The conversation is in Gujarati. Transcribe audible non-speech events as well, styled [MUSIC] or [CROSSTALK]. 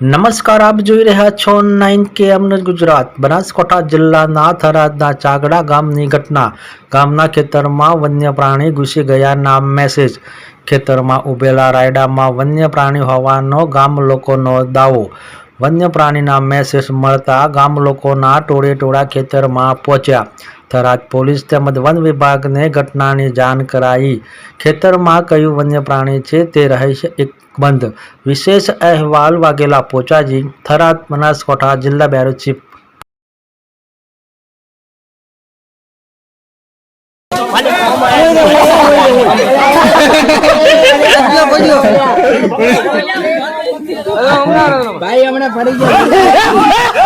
નમસ્કાર, આપ જોઈ રહ્યા છો નાઇન કે અમને ગુજરાત. બનાસકાંઠા જિલ્લાના થરાદના ચાગડા ગામની ઘટના. ગામના ખેતરમાં વન્ય પ્રાણી ઘૂસી ગયાના મેસેજ. ખેતરમાં ઉભેલા રાયડામાં વન્ય પ્રાણી હોવાનો ગામ લોકોનો દાવો. વન્ય પ્રાણીના મેસેજ મળતા ગામ લોકોના ટોળે ટોળા ખેતરમાં પહોંચ્યા. થરાદ પોલીસ તેમજ વન વિભાગને ઘટનાની જાણ કરાઈ. ખેતરમાં કયું વન્ય પ્રાણી છે તે રહેશે એક બંધ. વિશેષ અહેવાલ વાઘેલા પોચાજી, થરાદ બનાસકાંઠા જિલ્લા બેરો ચીફ. [LAUGHS] ભાઈ હમણાં ફરી ગયા. [LAUGHS]